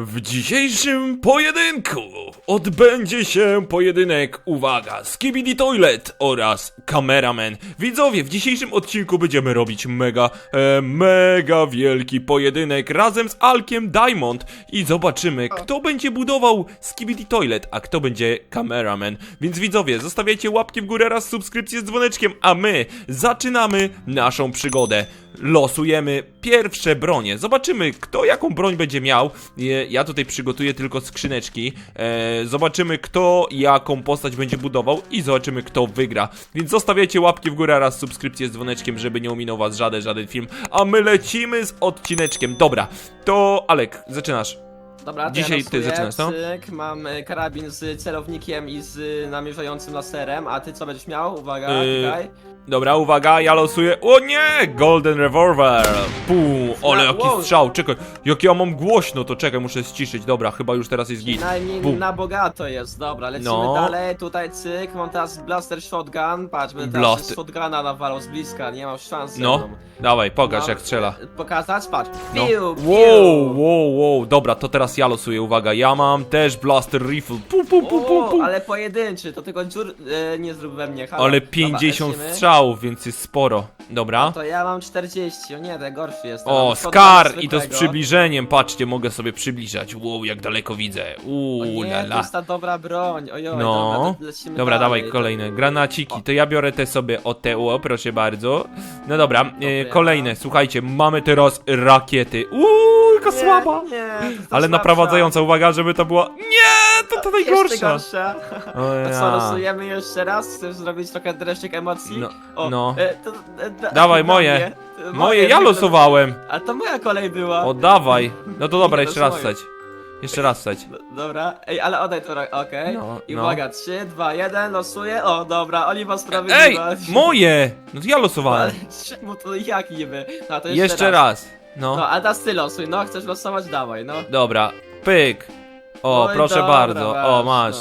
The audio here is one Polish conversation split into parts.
W dzisiejszym pojedynku odbędzie się pojedynek, uwaga, Skibidi Toilet oraz Cameraman. Widzowie, w dzisiejszym odcinku będziemy robić mega, e, mega wielki pojedynek razem z Alkiem Diamond i zobaczymy, kto będzie budował Skibidi Toilet, a kto będzie Cameraman. Więc widzowie, zostawiajcie łapki w górę oraz subskrypcję z dzwoneczkiem, a my zaczynamy naszą przygodę losujemy pierwsze bronie. Zobaczymy, kto jaką broń będzie miał. Ja tutaj przygotuję tylko skrzyneczki. E, zobaczymy, kto jaką postać będzie budował i zobaczymy, kto wygra. Więc zostawiajcie łapki w górę oraz subskrypcję z dzwoneczkiem, żeby nie ominął was żaden, żaden film. A my lecimy z odcineczkiem. Dobra, to Alek, zaczynasz. Dobra, Dzisiaj ty zaczynasz, no? Cyk, mam y, karabin z celownikiem i z y, namierzającym laserem, a ty co będziesz miał? Uwaga, Yy, czekaj. Dobra, uwaga, ja losuję. O nie! Golden Revolver! Pum, ale jaki wow. strzał, czekaj. Jak ja mam głośno, to czekaj, muszę ściszyć. Dobra, chyba już teraz jest git. Najmniej Bum. na bogato jest, dobra, lecimy No. dalej, tutaj cyk, mam teraz blaster shotgun, patrz, będę teraz Blaster. z shotguna nawalał z bliska, nie mam szans ze No, mną. dawaj, pokaż Mam, jak strzela. Pokazać? Patrz, No. piu, piu. Wow, wow, wow, dobra, to teraz ja losuję, uwaga, ja mam też blaster rifle, pum, pum, pum, pum, O, pum. ale pojedynczy, to tylko dziur y, nie zrób we mnie, halo. Ale Dobra, 50 lecimy. strzałów, więc jest sporo, dobra. To ja mam 40, o nie, to gorszy jestem. O, Mam shotguna Scar i to z zwykłego. przybliżeniem, patrzcie, mogę sobie przybliżać, wow, jak daleko widzę, O uuu, nie, la to la. jest ta dobra broń, ojoj, dobra, No, to lecimy dobra, dalej. dawaj kolejne, granaciki, to ja biorę te sobie o te, o, proszę bardzo. No dobra, e, Dobra. kolejne, słuchajcie, mamy teraz rakiety, uuu, jaka Nie, słaba. Nie, to jest Ale słabsza. naprowadzająca, uwaga, żeby to była, nie, to to Jeszcze najgorsza. gorsza. O To ja. co, losujemy jeszcze raz? Chcesz zrobić trochę dreszczyk emocji? No, o, no. E, to, e, da, Dawaj, dla moje. mnie. E, Moje, ja losowałem. A to moja kolej była. O, dawaj. No to dobra, Nie, jeszcze raz moje. wstać. Jeszcze raz wstać. D- Dobra, ej, ale oddaj to, okej. No, I no. uwaga, 3, 2, 1, losuję. O, dobra, Oliwa Ej, sprawiedliwość. moje! No to ja losowałem. Ale czemu to jak niby? No to jeszcze, Jeszcze raz. No, No, a teraz ty losuj, no, chcesz losować? Dawaj, no. dobra. Pyk. O, Oj, proszę dobra, bardzo. O, masz.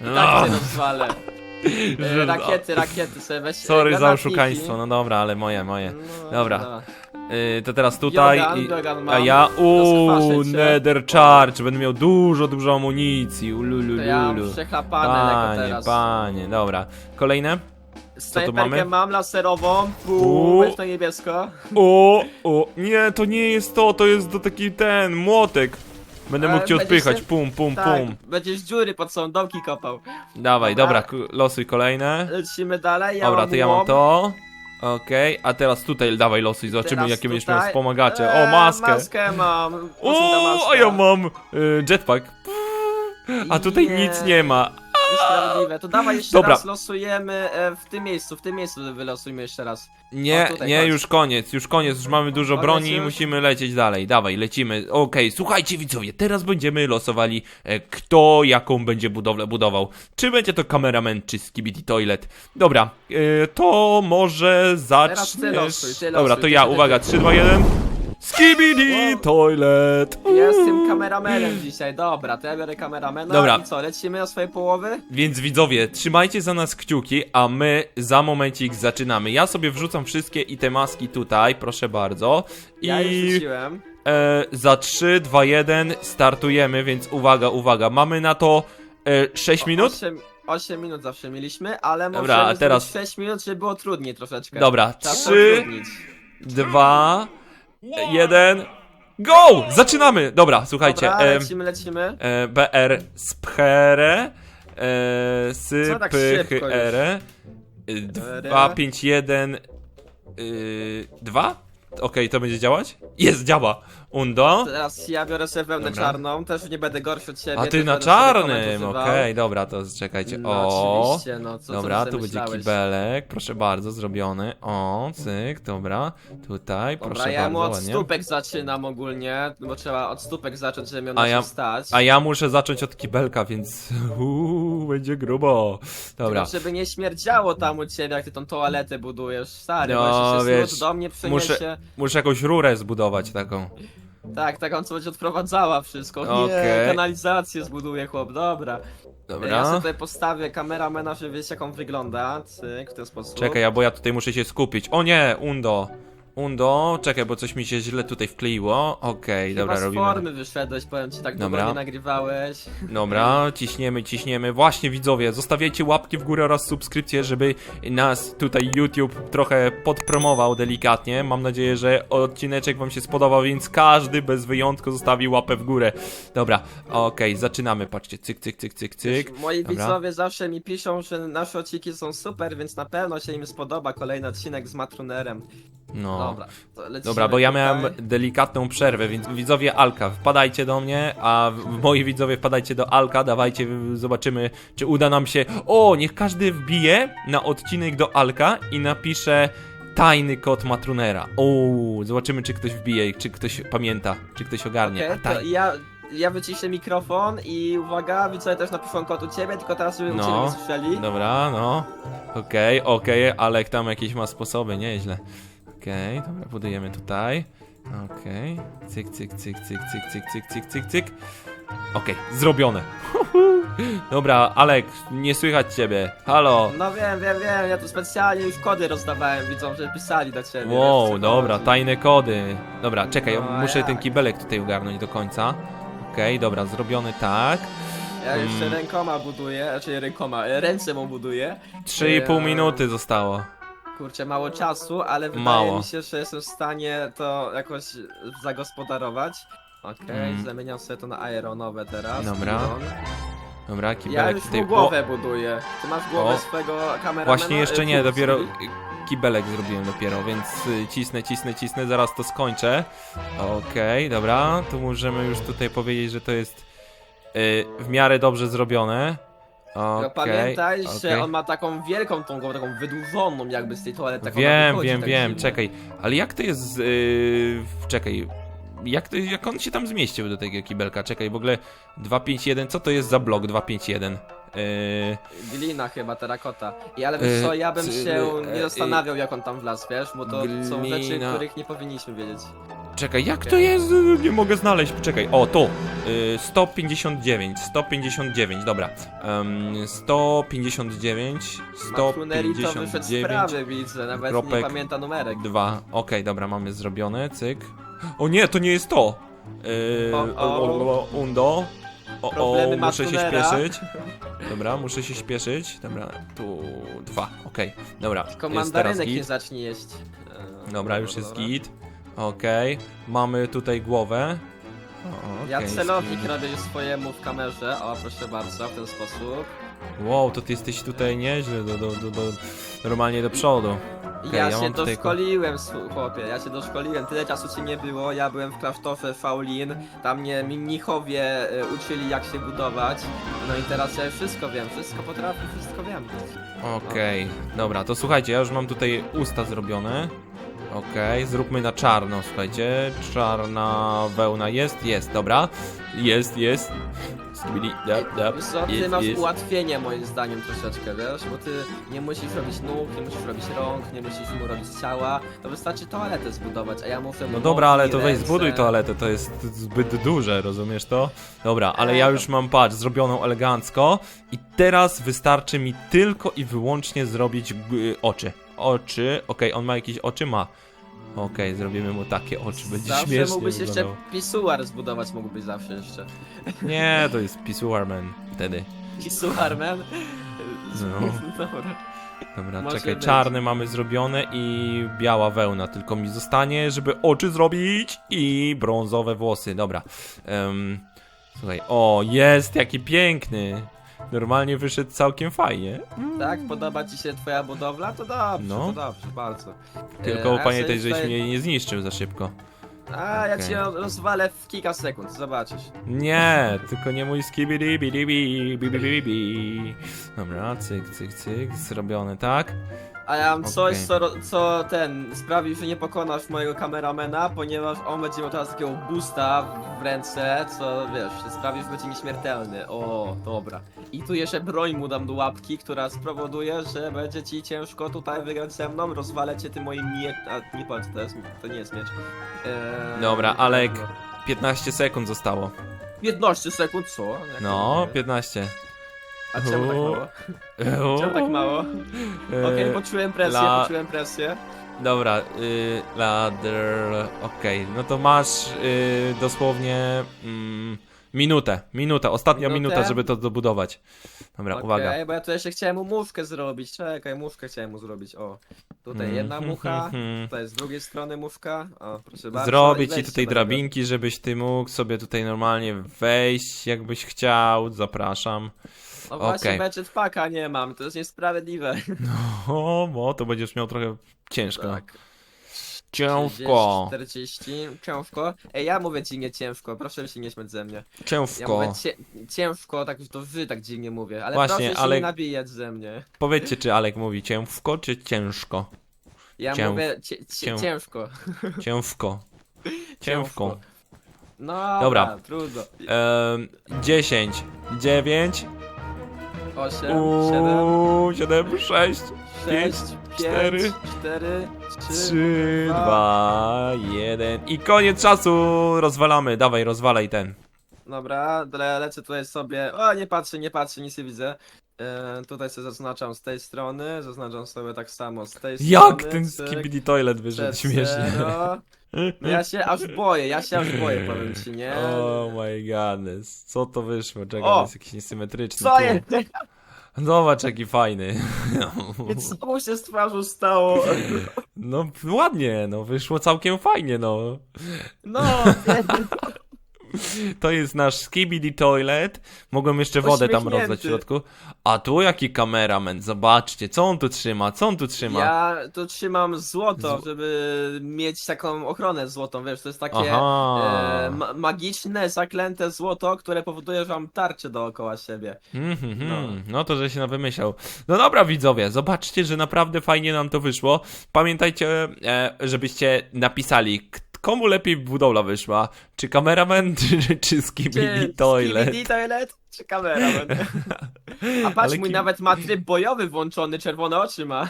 no. No. Tak cię rozwalę. E, Że- rakiety, rakiety sobie weź. e, Sorry za granatniki. oszukaństwo, no dobra, ale moje, moje. No, Dobra. Y, to teraz tutaj Biogun, i... biogun A ja, uuu, cię. nether charge, będę miał dużo, dużo amunicji, To ja ulululu. przechlapane lekko Panie, teraz. panie, dobra. Kolejne? Snajperkę mamy? mam laserową, Uuu. To niebiesko. O, o, nie, to nie jest to, to jest do taki ten, młotek. Będę mógł cię będziesz odpychać, się- pum, pum, Tak, pum. będziesz dziury pod są domki kopał. Dawaj, Dobra. dobra, losuj kolejne. Lecimy dalej, ja Dobra, mam to ja mam łom. to. Okej, a teraz tutaj dawaj losuj, zobaczymy Teraz jakie będziesz miał tutaj. wspomagacze. O, Eee, maskę. Maskę mam. Maska? a ja mam y, jetpack. A tutaj nic nie ma. Niesprawiedliwe. To dawaj jeszcze Dobra. raz losujemy e, w tym miejscu, w tym miejscu wylosujmy jeszcze raz. Nie, O, tutaj, nie, chodź. już koniec, już koniec, już mamy dużo Koniec broni i już? musimy lecieć dalej. Dawaj, lecimy. Okej, słuchajcie widzowie, teraz będziemy losowali, e, kto jaką będzie budowlę budował. Czy będzie to kameraman, czy skibidi toilet. Dobra, e, to może Teraz ty zaczniesz... losuj, ty Dobra, losuj, to ty, ja, uwaga, 3, 2, 1... Skibidi Wow. toilet! Jestem kameramenem dzisiaj, dobra, to ja biorę kameramena Dobra. i co, lecimy na swoje połowy? Więc widzowie, trzymajcie za nas kciuki, a my za momencik zaczynamy. Ja sobie wrzucam wszystkie itemaski tutaj, proszę bardzo. I Ja już rzuciłem. e, za 3, 2, 1 startujemy, więc uwaga, uwaga. Mamy na to e, 6 minut? 8, 8 minut zawsze mieliśmy, ale Dobra, możemy a teraz- zrobić 6 minut, żeby było trudniej troszeczkę. Dobra, Trzeba 3, utrudnić. 2, 1, go! Zaczynamy! Dobra, słuchajcie. Dobra, em, lecimy, lecimy. e, BR spchere, e, Co tak sypy szybko ere, 2, 5, 1, 2? Okej, to będzie działać? Jest, działa. Undo. Teraz ja biorę sobie wełnę Dobra. czarną, też nie będę gorszy od siebie. A ty też na będę sobie czarnym, okej, dobra, to czekajcie. No O, oczywiście, no co co dobra, ty tu będzie myślałeś? kibelek, proszę bardzo, zrobiony. O, cyk, dobra, tutaj, Dobra, proszę ja mu bardzo, od ładnie. stópek zaczynam ogólnie, bo trzeba od stópek zacząć, żeby miał na A czym ja- stać. A ja muszę zacząć od kibelka, więc uuu, będzie grubo. Dobra, Tylko żeby nie śmierdziało tam u ciebie, jak ty tą toaletę budujesz, stary, No, bo jeśli się wiesz, do mnie przeniesie, muszę jakąś rurę zbudować taką. Tak, taką co będzie odprowadzała wszystko, Okej. nie, kanalizację zbuduje chłop, dobra. Ja sobie Dobra. tutaj postawię kameramena, żeby wiedzieć jak on wygląda, cyk, w ten sposób. Czekaj, bo ja tutaj muszę się skupić. O nie, Undo. Undo, czekaj, bo coś mi się źle tutaj wkleiło. Okej, Chyba dobra, z robimy. formy wyszedłeś, powiem ci, tak długo Dobra. nie nagrywałeś. Dobra, ciśniemy, ciśniemy. Właśnie widzowie, zostawiajcie łapki w górę oraz subskrypcje, żeby nas tutaj YouTube trochę podpromował delikatnie. Mam nadzieję, że odcineczek wam się spodobał, więc każdy bez wyjątku zostawi łapę w górę. Dobra, okej, zaczynamy. Patrzcie, cyk, cyk, cyk, cyk, cyk. Moi Dobra. widzowie zawsze mi piszą, że nasze odcinki są super, więc na pewno się im spodoba kolejny odcinek z Matrunerem. No. Dobra, Dobra, bo ja tutaj. miałem delikatną przerwę, więc widzowie Alka, wpadajcie do mnie, a w- moi widzowie wpadajcie do Alka, dawajcie, zobaczymy, czy uda nam się... O, niech każdy wbije na odcinek do Alka i napisze tajny kod Matrunera. O, zobaczymy, czy ktoś wbije, czy ktoś pamięta, czy ktoś ogarnie. Okej, A, to taj... ja, ja wyciszę mikrofon i uwaga, widzowie też napiszą kod u ciebie, tylko teraz żeby u No. ciebie nie słyszeli. Dobra, no. Okej, okej, Alek tam jakieś ma sposoby, nieźle. Okej, dobra, budujemy tutaj. Okej. Cyk, cyk, cyk, cyk, cyk, cyk, cyk, cyk, cyk, cyk. Okej, zrobione. Dobra, Alek, nie słychać ciebie. Halo. No wiem, wiem, wiem, ja tu specjalnie już kody rozdawałem, widzą, że pisali do ciebie. Wow, dobra, chodzi. tajne kody. Dobra, czekaj, No, muszę jak? ten kibelek tutaj ogarnąć do końca. Okej, dobra, zrobiony tak. Ja jeszcze Mm. rękoma buduję, raczej rękoma, ręce mu buduję. 3,5 Ja- minuty zostało. Kurczę, mało czasu, ale wydaje Mało. mi się, że jestem w stanie to jakoś zagospodarować. Okej, Mm. zamieniam sobie to na aeronowe teraz. Dobra. Dobra, Ja kibelek już tutaj. mu głowę buduję. Ty masz głowę O. swojego kameramana? Właśnie jeszcze nie, dopiero kibelek zrobiłem dopiero, więc y, cisnę, cisnę, cisnę, zaraz to skończę. Okej, dobra, tu możemy już tutaj powiedzieć, że to jest y, w miarę dobrze zrobione. Okej, pamiętaj, okej. że on ma taką wielką tą głowę, taką wydłużoną jakby z tej toalety. tak ona Wiem, wychodzi wiem, tak wiem, dziwnie. czekaj, ale jak to jest, z, y, czekaj, jak, to, jak on się tam zmieścił do tego kibelka? Czekaj, w ogóle 251, co to jest za blok 251? Yy, Glina chyba, terakota. I ale wiesz E, co, ja bym się e, nie zastanawiał jak on tam wlazł, wiesz? Bo to są rzeczy, których nie powinniśmy wiedzieć. Czekaj, jak to jest? Nie mogę znaleźć. Poczekaj. O, tu. Y, 159. 159, dobra. Um, 159. Macruneri to wyszedł z 159. sprawy, widzę, nawet nie kropek pamięta numerek. 2. Okej, dobra, mamy zrobione. Cyk. O nie, to nie jest to. Yy, O, o. o, o, undo. O, o, muszę się śpieszyć. Dobra, muszę się śpieszyć. Dobra, tu dwa. Okej, dobra. Tylko jest teraz mandarynek git. nie zacznij jeść. E, Dobra, już jest dobra. git. Okej, mamy tutaj głowę. O, Ja celownik skin. robię swojemu w kamerze, o proszę bardzo, w ten sposób. Wow, to ty jesteś tutaj nieźle, do, do, do, do, normalnie do przodu. Ja, ja się mam tutaj doszkoliłem, słu- chłopie, ja się doszkoliłem, tyle czasu ci nie było, ja byłem w klasztorze Shaolin, tam mnie mnichowie e, uczyli jak się budować, no i teraz ja wszystko wiem, wszystko potrafię, wszystko wiem. Okej, dobra, to słuchajcie, ja już mam tutaj usta zrobione. Okej, zróbmy na czarno, słuchajcie. Czarna wełna jest, jest, dobra. Jest, jest. Skibidi, dap, dap, Wiesz co, ty jest, masz jest. ułatwienie moim zdaniem troszeczkę, wiesz, bo ty nie musisz robić nóg, nie musisz robić rąk, nie musisz mu robić ciała, to wystarczy toaletę zbudować, a ja muszę mu No dobra, ale to weź ręce. zbuduj toaletę, to jest zbyt duże, rozumiesz to? Dobra, ale Ej, ja już mam, patrz, zrobioną elegancko i teraz wystarczy mi tylko i wyłącznie zrobić g- oczy. Oczy, okej, on ma jakieś oczy? Ma. Okej, zrobimy mu takie oczy, będzie Zawsze śmiesznie mógłbyś jeszcze wyglądało. pisuar zbudować, mógłbyś zawsze jeszcze. Nie, to jest Pisuarman wtedy. Pisuar, man? No. Dobra. Dobra, Może czekaj, być. czarny mamy zrobione i biała wełna, tylko mi zostanie, żeby oczy zrobić i brązowe włosy, dobra. Em, słuchaj, o, jest, jaki piękny. Normalnie wyszedł całkiem fajnie. Tak, podoba ci się twoja budowla? To dobrze, No. to dobrze, bardzo. Tylko E, a pamiętaj, sobie żeś tutaj- mnie nie zniszczył za szybko. A, ja Okej. cię rozwalę w kilka sekund, zobaczysz. Nie, tylko nie mój skibidi bidi bi bi bi bi bi. Dobra, cyk, cyk, cyk, zrobione, tak? A ja mam coś, Okej. co, ro- co ten sprawi, że nie pokonasz mojego kameramana, ponieważ on będzie miał teraz takiego boosta w ręce, co wiesz, sprawi, że będzie nieśmiertelny. O, dobra. I tu jeszcze broń mu dam do łapki, która spowoduje, że będzie ci ciężko tutaj wygrać ze mną, rozwalę cię tym moim miecz... A, nie patrz, to, jest, to nie jest miecz. Eee, Dobra, Alek. 15 sekund zostało. 15 sekund, co? Jak No, to 15. A czemu tak mało? Czemu tak mało? Okej, poczułem presję, La- poczułem presję. dobra, y, ladder, okej, no to masz y, dosłownie mm, minutę, minutę, ostatnia Minutę? minuta, żeby to dobudować. Dobra, Okej, uwaga. bo ja tu jeszcze chciałem mu muszkę zrobić. Czekaj, muszkę chciałem mu zrobić. O, tutaj jedna Mhm, mucha, mhm. tutaj z drugiej strony muszka. O, proszę bardzo. Zrobię ci tutaj do tego. drabinki, żebyś ty mógł sobie tutaj normalnie wejść, jakbyś chciał, zapraszam. No właśnie, okay. paka nie mam, to jest niesprawiedliwe. O, bo to będziesz miał trochę ciężko. Tak. Ciężko, 40, ciężko. Ej, ja mówię ci nie ciężko, proszę się nie śmiać ze mnie. Ja ciężko. mówię cie, ciężko, tak to wy tak dziwnie mówię, ale Właśnie, proszę się nie nabijać ze mnie. Powiedzcie, czy Alek mówi ciężko, czy ciężko? Ja Cię- mówię cie, cie, cię- ciężko. Ciężko. Ciężko. No, Dobra. trudno. Ehm, 10, 9, 8, 7, uuu, 7, 6, 6, cztery, 5, 4, 3, 3, dwa. 2, 1 i koniec czasu! Rozwalamy, dawaj, rozwalaj ten. Dobra, le, lecę tutaj sobie. O, nie patrzę, nie patrzę, nic nie widzę. E, tutaj sobie zaznaczam z tej strony, zaznaczam sobie tak samo z tej strony. Jak ten cyk, skibidi toilet wyszedł śmiesznie. zero. No ja się aż boję, ja się aż boję, powiem ci, nie? Oh my godness, co to wyszło? Czekaj, O! jest jakiś niesymetryczny. Co tu. jest? Zobacz jaki fajny. Co mu się z twarzą stało? No ładnie, no wyszło całkiem fajnie, no. No, To jest nasz skibidi toilet. Mogłem jeszcze wodę tam rozlać w środku. A tu jaki kameraman, zobaczcie, co on tu trzyma, co on tu trzyma? ja tu trzymam złoto, Z- żeby mieć taką ochronę złotą, wiesz, to jest takie Aha. e, ma magiczne, zaklęte złoto, które powoduje, że mam tarczę dookoła siebie. Mhm, No. no. to, że się wymyślał. No dobra, widzowie, zobaczcie, że naprawdę fajnie nam to wyszło. Pamiętajcie, e, żebyście napisali, k- komu lepiej budowla wyszła. Czy kameraman, czy, czy skibidi toilet. Skibidi toilet, czy kameraman? A patrz, Ale mój kim- nawet ma tryb bojowy włączony, czerwone oczy ma.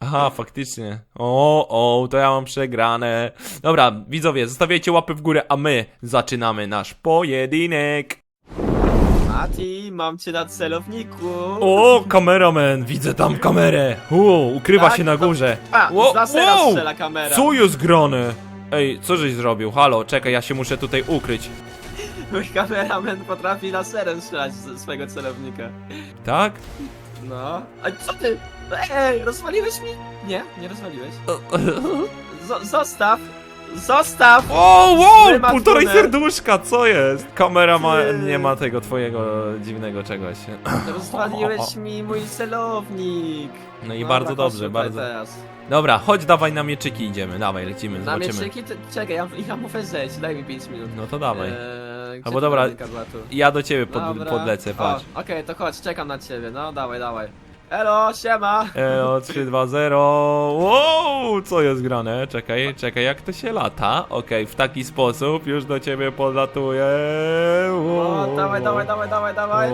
Aha, faktycznie. O, o, to ja mam przegrane. Dobra, widzowie, zostawiajcie łapy w górę, a my zaczynamy nasz pojedynek. Mati, mam cię na celowniku. O, kameraman, widzę tam kamerę. O, ukrywa Tak, się na to- górze. A, Wo- z lasera wow! strzela kamera. Co jest grane? Ej, co żeś zrobił? Halo, czekaj, ja się muszę tutaj ukryć. Mój kameraman potrafi laserem strzelać ze swojego celownika. Tak? No. A co ty? Ej, rozwaliłeś mi? Nie, nie rozwaliłeś. Z zostaw! Zostaw! O, wow, półtorej serduszka, co jest? Kamera ma, Ty. nie ma tego twojego dziwnego czegoś. Rozwaliłeś mi mój celownik. No i Dobra, bardzo dobrze, bardzo. Teraz. Dobra, chodź, dawaj na mieczyki idziemy, dawaj, lecimy, Na zobaczymy. mieczyki? Ty, czekaj, ja, ja muszę zejść, daj mi 5 minut. No to dawaj. Eee, Albo dobra? Ja do ciebie pod, podlecę, patrz. Okej, to chodź, czekam na ciebie, no dawaj, dawaj. Elo, siema! Elo, 3, 2, 0. Wow, co jest grane? Czekaj, czekaj, jak to się lata? Okej, w taki sposób już do ciebie podlatuję. O, Wow. dawaj, dawaj, dawaj, dawaj, dawaj.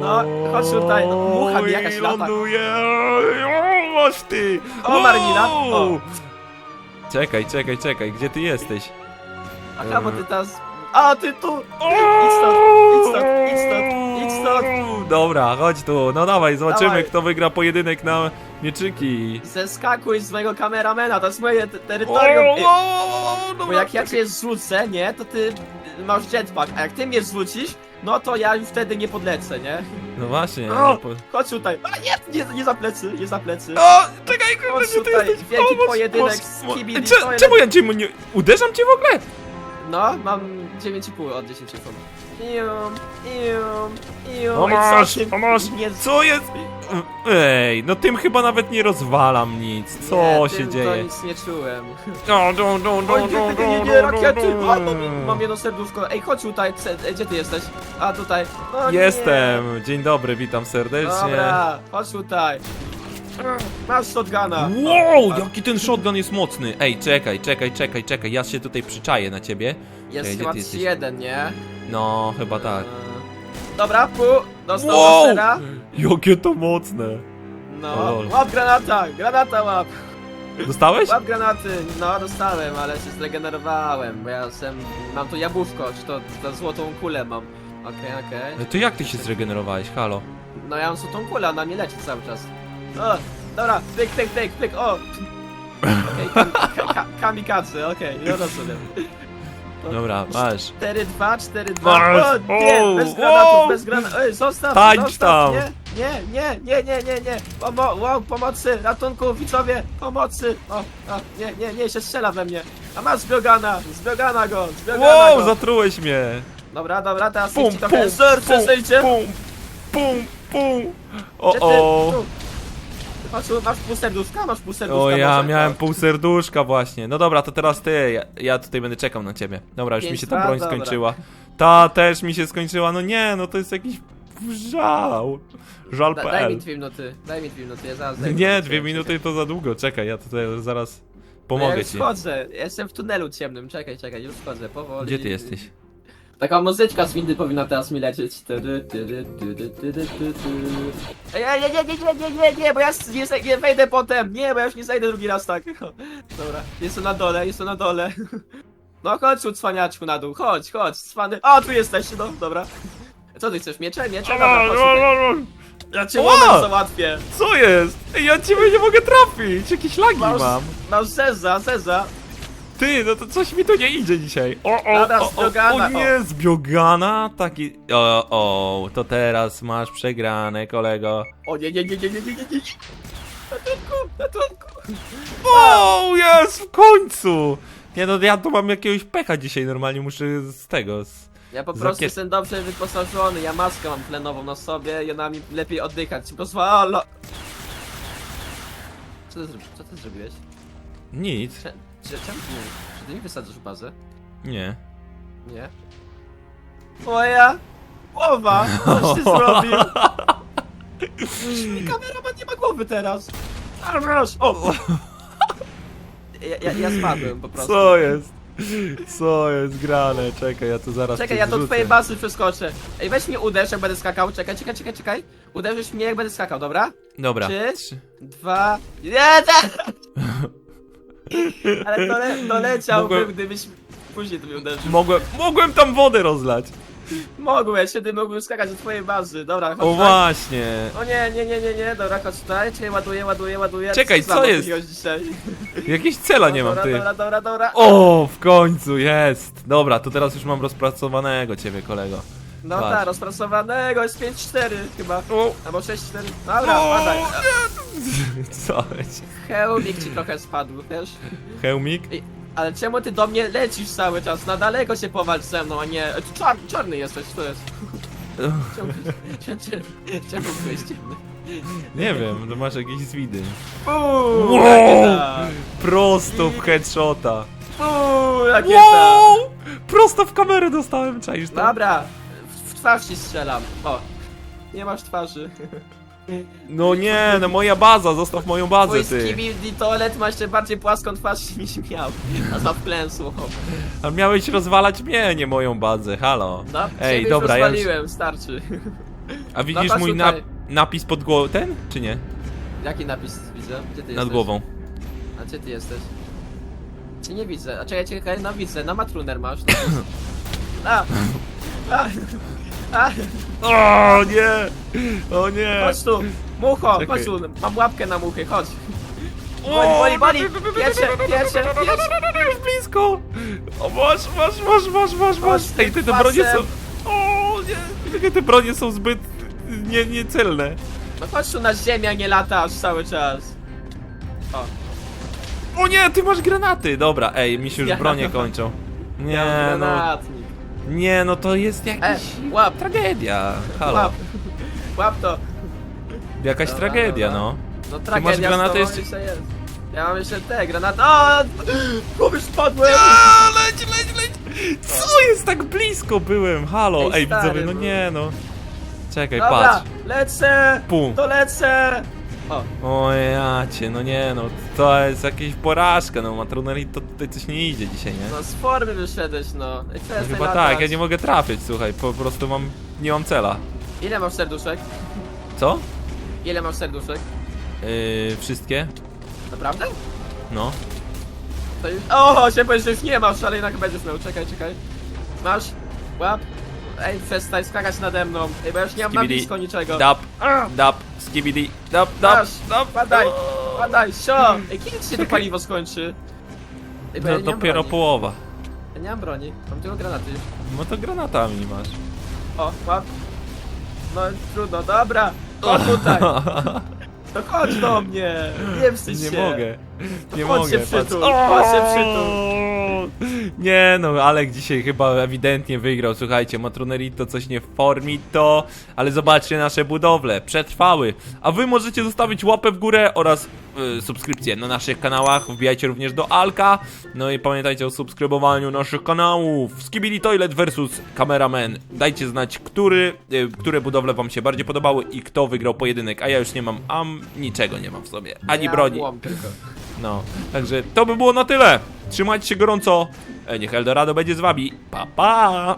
No, chodź tutaj, no, mucha mi jakaś lata. ląduje. O, masz ty. O. Wow. Czekaj, czekaj, czekaj, gdzie ty jesteś? Aha, bo ty teraz... A, ty tu! Idź stąd, idź stąd, idź stąd, stąd! Dobra, chodź tu, no dawaj, zobaczymy Dawaj. kto wygra pojedynek na mieczyki. Zeskakuj z mojego kameramena, to jest moje te- O, terytorium. o, Ej, o, o, Bo dobra, jak ja cię zrzucę, nie, to ty masz jetpack, a jak ty mnie zrzucisz, no to ja już wtedy nie podlecę, nie? No właśnie. O! no po- Chodź tutaj. A nie, nie, nie za plecy, nie za plecy. O, czekaj, kurde, gdzie ty tutaj, jesteś? wielki Pomóż, pojedynek pomóż, z. Skibidi Cze-. Czemu ja cię mu nie... Uderzam cię w ogóle? No, mam 9,5 od 10 sekund. Ium, ium, ium. O masz, o masz, Nie, co jest? Ej, no tym chyba nawet nie rozwalam nic. Co nie, się tym To dzieje? nic nie czułem. No, no, no, no, O no, nie, nie, nie, no, nie, no, rakiety! no. O, mam, mam jedno serduszko. Ej, chodź tutaj, ce- e, gdzie ty jesteś? A, tutaj. O, nie. Jestem. Dzień dobry, witam serdecznie. Dobra, chodź tutaj. Masz shotguna. Wow, jaki ten shotgun jest mocny. Ej, czekaj, czekaj, czekaj, czekaj. Ja się tutaj przyczaję na ciebie. Jest Ej, gdzie chyba ty jesteś? 3-1, nie? No, chyba tak. Eee, Dobra, pu, dostał Wow! wow! Jakie to mocne. No, O. łap granata, granata łap. Dostałeś? Łap granaty. No, dostałem, ale się zregenerowałem, bo ja jestem, mam tu jabłuszko, czy to, to złotą kulę mam. Okej, okej. No to jak ty się zregenerowałeś? Halo? No ja mam złotą kulę, ona mnie leci cały czas. O, dobra, pyk, pyk, pyk, pyk, o. Okej, kam, ka, ka, kamikadze, okej, no rozumiem. Dobra, masz. 4, 2, 4, 2. Masz. O, nie, O, bez granatów, bez granatów. Ej, zostaw, Tańcz zostaw. tam. Nie, nie, nie, nie, nie, nie, nie. Pomo wow, pomocy, ratunku, widzowie, pomocy. O, o, nie, nie, nie, się strzela we mnie. A masz zbiogana, zbiogana go, zbiogana Wow, go. zatrułeś mnie. Dobra, dobra, teraz Pum, idź trochę pum, serce pum, zejdzie. pum, pum, pum. O, Gdzie ty? o. Tu. Masz, masz pół serduszka? Masz pół serduszka? O, ja może? miałem O. pół serduszka właśnie. No dobra, to teraz ty. Ja, ja tutaj będę czekał na ciebie. Dobra, już mi Pięć, się ta broń dobra. skończyła. Ta też mi się skończyła. No nie, no to jest jakiś żał. Da, daj mi Żal.pl. dwie minuty, daj mi dwie minuty, ja zaraz daj mi Nie, dwie minuty to za długo. Czekaj, ja tutaj zaraz No ja pomogę już ci. wchodzę, ja jestem w tunelu ciemnym, czekaj, czekaj, już wchodzę, powoli. Gdzie ty jesteś? Taka muzyczka z windy powinna teraz mi lecieć. Ej, ej, nie, nie, nie, nie, nie, nie, bo ja nie, zej- nie wejdę potem. Nie, bo ja już nie zejdę drugi raz tak. Dobra, jestem na dole, jestem na dole. No chodź tu, cwaniaczku, na dół, chodź, chodź, cwany. O, tu jesteś, no, dobra. Co ty chcesz, miecze? Miecze? Dobra, chodź tutaj. Ja cię Ła! łomem załatwię. Co jest? Ej, ja ciebie nie mogę trafić. Jakieś lagi Masz, mam. masz zeza, zeza. Ty, no to coś mi tu nie idzie dzisiaj. O, o, Dobra, o, o, o nie, zbiogana, taki... O, o, to teraz masz przegrane, kolego. O nie, nie, nie, nie, nie, nie, nie, nie. Ratunku, ratunku. O, jest, w końcu! Nie no, ja tu mam jakiegoś pecha dzisiaj, normalnie muszę z tego, z... Ja po prostu jestem dobrze wyposażony, ja maskę mam tlenową na sobie i ona mi lepiej oddychać pozwala. Co ty, zro- co ty zrobiłeś? Nic, Cze, cze, czemu ty nie, czy ty mi wysadzasz bazę? nie. Nie? Moja głowa! Coś ty zrobił! Mi kameraman nie ma głowy teraz! Armasz! O! Ja, ja, ja spadłem po prostu. Co jest? Co jest grane? Czekaj, ja tu zaraz Czekaj, ja do twojej bazy przeskoczę. Ej, weź mnie uderz, jak będę skakał. Czekaj, czekaj, czekaj, czekaj. Uderzysz mnie, jak będę skakał, dobra? Dobra. Trzy. Dwa. Nie, te... Ale dole, doleciałbym, Mogłem- gdybyś później tu mnie uderzył. Mogłem, mogłem tam wodę rozlać. Mogłeś, wtedy mógłbym skakać do twojej bazy. Dobra, chodź O tutaj. właśnie. O nie, nie, nie, nie, nie, dobra, chodź tutaj. Czekaj, ładuję, ładuję, ładuję. Czekaj, co jest? jakiegoś Dzisiaj. Jakieś cela nie mam, dobra, ty. Dobra, dobra, dobra. O, w końcu, jest. Dobra, to teraz już mam rozpracowanego ciebie, kolego. No patrz. tak, rozpracowanego, jest 5-4 chyba. O, Albo 6-4. Dobra, padaj. Co leci? Hełmik ci trochę spadł, wiesz? Hełmik? Ej, ale czemu ty do mnie lecisz cały czas? Na daleko się powalcz ze mną, a nie... Ty czar czarny jesteś, co jest? Czemu, czemu, czemu byłeś ciemny? Nie wiem, to masz jakieś zwidy. Uuu, rakieta! Prosto w headshota. Uuu, rakieta! Wow! Prosto w kamerę dostałem, czaisz to? Dobra, twarz ci strzelam. O, nie masz twarzy. No nie, no moja baza, zostaw moją bazę, Twój ty. skibidi toalet ma jeszcze bardziej płaską twarz niż miał. A za wklęsłą. A miałeś rozwalać mnie, nie moją bazę, halo. No, Ej, dobra, ja już... rozwaliłem, starczy. A widzisz patrz mój tutaj. napis pod głową, ten, czy nie? Jaki napis widzę? Gdzie ty Nad jesteś? głową. A gdzie ty jesteś? Cię nie widzę. A czekaj, czekaj, no widzę, na matruner masz. No. A! A! A! O nie! O nie! Chodź tu! Mucho, Czekaj. chodź tu, mam łapkę na muchy, chodź. Boli, boli, boli! Pierwsze, pierwsze, pierwsze! Już blisko! O, masz, masz, masz, masz, masz, masz! Chodź Ej, ty te bronie są... O nie! Jakie te bronie są zbyt... Nie, niecelne. No chodź tu na ziemię, nie latasz cały czas. O, O nie, ty masz granaty! Dobra, ej, mi się już Ja- bronie kończą. ja Nie, mam no... Nie, no to jest E, jakaś... łap, Tragedia, halo. łap. Łap to. Jakaś Dobra, tragedia, dobra. no. No masz tragedia granaty z tobą jeszcze? jeszcze jest. Ja mam jeszcze te granaty. O! Kupisz spadłem! A, leć, leć, leć! Co jest tak blisko byłem? Halo, Ej, ej, stary, widzowie, no bo- nie no. Czekaj, Dobra, patrz. lecę! Pum. To lecę! O, O jacie, no nie no, to jest jakaś porażka, no Matroneli to tutaj coś nie idzie dzisiaj, nie? no z formy wyszedłeś, no. I No chyba tak, ja nie mogę trafić, słuchaj, po prostu mam, nie mam cela. Ile masz serduszek? Co? Ile masz serduszek? Yy, wszystkie? Naprawdę? No. To już... O, się powiedz, że już nie masz, ale jednak będziesz miał. Czekaj, czekaj. Masz? Łap. Ej, przestań skakać nade mną. Ej, bo ja już nie mam na Skibidi. blisko niczego. Dap, dap, skibidi, dap, dap, Masz, dap, padaj. O, Padaj, sio! Ej, kiedy ci się to paliwo skończy? Ej, bo ja No nie mam dopiero broni. połowa. Ja nie mam broni, mam tylko granaty. No to granatami masz. O, mam. No trudno, dobra. O, tutaj. To chodź do mnie. Nie wstydź Nie się. mogę. Nie Chodź mogę. się przytul, chodź się przytul. Nie no, Alek dzisiaj chyba ewidentnie wygrał. Słuchajcie, Matronerito coś nie w formito, ale zobaczcie nasze budowle, przetrwały. A wy możecie zostawić łapę w górę oraz y, subskrypcję na naszych kanałach. Wbijajcie również do Alka. No i pamiętajcie o subskrybowaniu naszych kanałów. Skibidi Toilet versus Cameraman. Dajcie znać, który, y, które budowle wam się bardziej podobały i kto wygrał pojedynek. A ja już nie mam am, niczego nie mam w sobie. Ani ja broni. łom tylko. No, także to by było na tyle. Trzymajcie się gorąco. E, Niech Eldorado będzie z wami. Pa, pa!